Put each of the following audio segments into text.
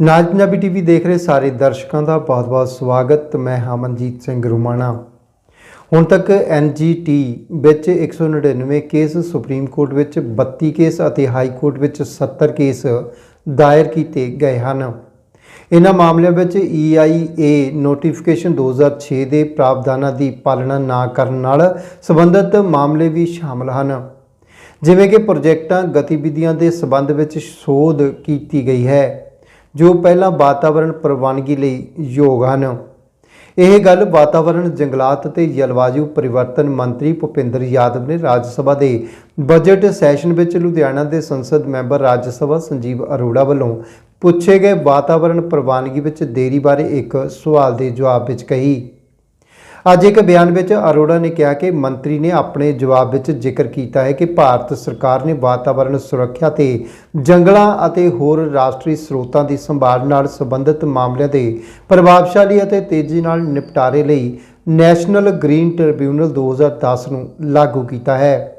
ਨਾਜ Punjabi TV ਦੇਖ ਰਹੇ ਸਾਰੇ ਦਰਸ਼ਕਾਂ ਦਾ ਬਹੁਤ-ਬਹੁਤ ਸਵਾਗਤ। ਮੈਂ ਹਮਨਜੀਤ ਸਿੰਘ ਰੁਮਾਣਾ। ਹੁਣ ਤੱਕ ਐਨਜੀਟੀ ਵਿੱਚ 199 ਕੇਸ ਸੁਪਰੀਮ ਕੋਰਟ ਵਿੱਚ 32 ਕੇਸ ਅਤੇ ਹਾਈ ਕੋਰਟ ਵਿੱਚ 70 ਕੇਸ ਦਾਇਰ ਕੀਤੇ ਗਏ ਹਨ। ਇਹਨਾਂ ਮਾਮਲਿਆਂ ਵਿੱਚ EIA ਨੋਟੀਫਿਕੇਸ਼ਨ 2006 ਦੇ ਪ੍ਰਾਵਧਾਨਾਂ ਦੀ ਪਾਲਣਾ ਨਾ ਕਰਨ ਨਾਲ ਸੰਬੰਧਿਤ ਮਾਮਲੇ ਵੀ ਸ਼ਾਮਲ ਹਨ। ਜਿਵੇਂ ਕਿ ਪ੍ਰੋਜੈਕਟਾਂ, ਗਤੀਵਿਧੀਆਂ ਦੇ ਸਬੰਧ ਵਿੱਚ ਸੋਧ ਕੀਤੀ ਗਈ ਹੈ। ਜੋ ਪਹਿਲਾਂ ਵਾਤਾਵਰਣ ਪ੍ਰਵਾਨਗੀ ਲਈ ਯੋਗ ਹਨ। ਇਹ ਗੱਲ ਵਾਤਾਵਰਣ, ਜੰਗਲਾਤ ਅਤੇ ਜਲਵਾਯੂ ਪਰਿਵਰਤਨ ਮੰਤਰੀ ਭੁਪਿੰਦਰ ਯਾਦਵ ਨੇ ਰਾਜ ਸਭਾ ਦੇ ਬਜਟ ਸੈਸ਼ਨ ਵਿੱਚ ਲੁਧਿਆਣਾ ਦੇ ਸੰਸਦ ਮੈਂਬਰ ਰਾਜ ਸਭਾ ਸੰਜੀਵ ਅਰੋੜਾ ਵੱਲੋਂ ਪੁੱਛੇ ਗਏ ਵਾਤਾਵਰਣ ਪ੍ਰਵਾਨਗੀ ਵਿੱਚ ਦੇਰੀ ਬਾਰੇ ਇੱਕ ਸਵਾਲ ਦੇ ਜਵਾਬ ਵਿੱਚ ਕਹੀ। ਅੱਜ ਇੱਕ ਬਿਆਨ ਵਿੱਚ ਅਰੋੜਾ ਨੇ ਕਿਹਾ ਕਿ ਮੰਤਰੀ ਨੇ ਆਪਣੇ ਜਵਾਬ ਵਿੱਚ ਜ਼ਿਕਰ ਕੀਤਾ ਹੈ ਕਿ ਭਾਰਤ ਸਰਕਾਰ ਨੇ ਵਾਤਾਵਰਣ ਸੁਰੱਖਿਆ ਤੇ ਜੰਗਲਾਂ ਅਤੇ ਹੋਰ ਰਾਸ਼ਟਰੀ ਸਰੋਤਾਂ ਦੀ ਸੰਭਾਲ ਨਾਲ ਸੰਬੰਧਿਤ ਮਾਮਲਿਆਂ ਦੇ ਪ੍ਰਭਾਵਸ਼ਾਲੀ ਅਤੇ ਤੇਜ਼ੀ ਨਾਲ ਨਿਪਟਾਰੇ ਲਈ ਨੈਸ਼ਨਲ ਗ੍ਰੀਨ ਟ੍ਰਿਬਿਊਨਲ 2010 ਨੂੰ ਲਾਗੂ ਕੀਤਾ ਹੈ।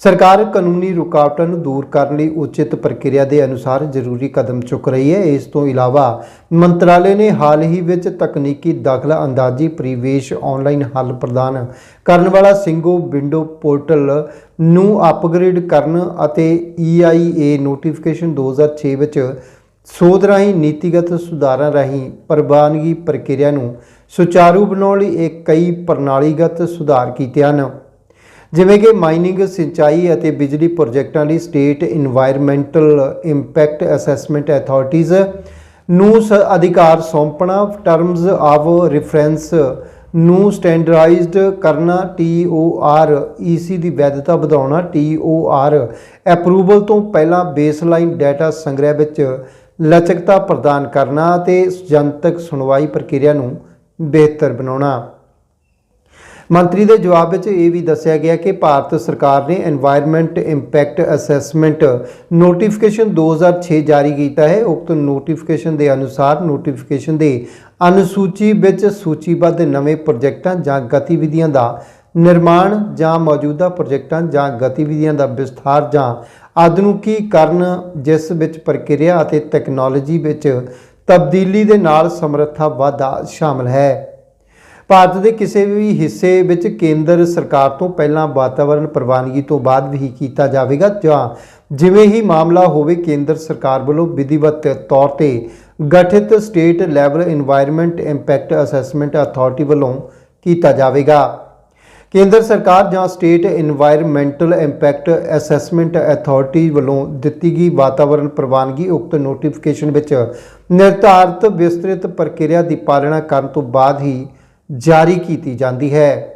ਸਰਕਾਰ ਕਾਨੂੰਨੀ ਰੁਕਾਵਟਾਂ ਨੂੰ ਦੂਰ ਕਰਨ ਲਈ ਉਚਿਤ ਪ੍ਰਕਿਰਿਆ ਦੇ ਅਨੁਸਾਰ ਜ਼ਰੂਰੀ ਕਦਮ ਚੁੱਕ ਰਹੀ ਹੈ। ਇਸ ਤੋਂ ਇਲਾਵਾ ਮੰਤਰਾਲੇ ਨੇ ਹਾਲ ਹੀ ਵਿੱਚ ਤਕਨੀਕੀ ਦਾਖਲਾ ਅੰਦਾਜ਼ੀ ਪਰਿਵੇਸ਼ ਆਨਲਾਈਨ ਹੱਲ ਪ੍ਰਦਾਨ ਕਰਨ ਵਾਲਾ ਸਿੰਗੋ ਵਿੰਡੋ ਪੋਰਟਲ ਨੂੰ ਅਪਗ੍ਰੇਡ ਕਰਨ ਅਤੇ EIA ਨੋਟੀਫਿਕੇਸ਼ਨ 2006 ਵਿੱਚ ਸੋਧ ਰਾਹੀਂ ਨੀਤੀਗਤ ਸੁਧਾਰਾਂ ਰਾਹੀਂ ਪ੍ਰਵਾਨਗੀ ਪ੍ਰਕਿਰਿਆ ਨੂੰ ਸੁਚਾਰੂ ਬਣਾਉਣ ਲਈ ਇਹ ਕਈ ਪ੍ਰਣਾਲੀਗਤ ਸੁਧਾਰ ਕੀਤੇ ਹਨ। ਜਿਵੇਂ ਕਿ ਮਾਈਨਿੰਗ, ਸਿੰਚਾਈ ਅਤੇ ਬਿਜਲੀ ਪ੍ਰੋਜੈਕਟਾਂ ਲਈ state environmental impact assessment authorities ਨੂੰ ਅਧਿਕਾਰ ਸੌਂਪਣਾ ਟਰਮਸ ਆਫ ਰਿਫਰੈਂਸ ਨੂੰ ਸਟੈਂਡਰਡਾਈਜ਼ਡ ਕਰਨਾ, T O R, E C ਦੀ ਵੈਧਤਾ ਵਧਾਉਣਾ, ਟੀ ਓ ਆਰ ਅਪਰੂਵਲ ਤੋਂ ਪਹਿਲਾਂ ਬੇਸਲਾਈਨ ਡਾਟਾ ਸੰਗ੍ਰਹਿ ਵਿੱਚ ਲਚਕਤਾ ਪ੍ਰਦਾਨ ਕਰਨਾ ਅਤੇ ਜਨਤਕ ਸੁਣਵਾਈ ਪ੍ਰਕਿਰਿਆ ਨੂੰ ਬਿਹਤਰ ਬਣਾਉਣਾ। ਮੰਤਰੀ ਦੇ ਜਵਾਬ ਵਿੱਚ ਇਹ ਵੀ ਦੱਸਿਆ ਗਿਆ ਕਿ ਭਾਰਤ ਸਰਕਾਰ ਨੇ এনवायरमेंट ਇੰਪੈਕਟ ਅਸੈਸਮੈਂਟ ਨੋਟੀਫਿਕੇਸ਼ਨ 2006 ਜਾਰੀ ਕੀਤਾ ਹੈ। ਉਕਤ ਨੋਟੀਫਿਕੇਸ਼ਨ ਦੇ ਅਨੁਸਾਰ ਨੋਟੀਫਿਕੇਸ਼ਨ ਦੇ ਅਨੁਸੂਚੀ ਵਿੱਚ ਸੂਚੀਬੱਧ ਨਵੇਂ ਪ੍ਰੋਜੈਕਟਾਂ ਜਾਂ ਗਤੀਵਿਧੀਆਂ ਦਾ ਨਿਰਮਾਣ ਜਾਂ ਮੌਜੂਦਾ ਪ੍ਰੋਜੈਕਟਾਂ ਜਾਂ ਗਤੀਵਿਧੀਆਂ ਦਾ ਵਿਸਥਾਰ ਜਾਂ ਆਧੁਨਿਕੀਕਰਨ ਜਿਸ ਵਿੱਚ ਪ੍ਰਕਿਰਿਆ ਅਤੇ ਟੈਕਨੋਲੋਜੀ ਵਿੱਚ ਤਬਦੀਲੀ ਦੇ ਨਾਲ ਸਮਰੱਥਾ ਵਾਧਾ ਸ਼ਾਮਲ ਹੈ। ਭਾਰਤ ਦੇ ਕਿਸੇ ਵੀ ਹਿੱਸੇ ਵਿੱਚ ਕੇਂਦਰ ਸਰਕਾਰ ਤੋਂ ਪਹਿਲਾਂ ਵਾਤਾਵਰਣ ਪ੍ਰਵਾਨਗੀ ਤੋਂ ਬਾਅਦ ਵੀ ਕੀਤਾ ਜਾਵੇਗਾ, ਜਾਂ ਜਿਵੇਂ ਹੀ ਮਾਮਲਾ ਹੋਵੇ, ਕੇਂਦਰ ਸਰਕਾਰ ਵੱਲੋਂ ਵਿਧੀਵਤ ਤੌਰ ਤੇ ਗਠਿਤ state level environment impact assessment authority ਵੱਲੋਂ ਕੀਤਾ ਜਾਵੇਗਾ। ਕੇਂਦਰ ਸਰਕਾਰ ਜਾਂ state environmental impact assessment authority ਵੱਲੋਂ ਦਿੱਤੀ ਗਈ ਵਾਤਾਵਰਣ ਪ੍ਰਵਾਨਗੀ ਉਕਤ ਨੋਟੀਫਿਕੇਸ਼ਨ ਵਿੱਚ ਨਿਰਧਾਰਤ ਵਿਸਤ੍ਰਿਤ ਪ੍ਰਕਿਰਿਆ ਦੀ ਪਾਲਣਾ ਕਰਨ ਤੋਂ ਬਾਅਦ ਹੀ ਜਾਰੀ ਕੀਤੀ ਜਾਂਦੀ ਹੈ।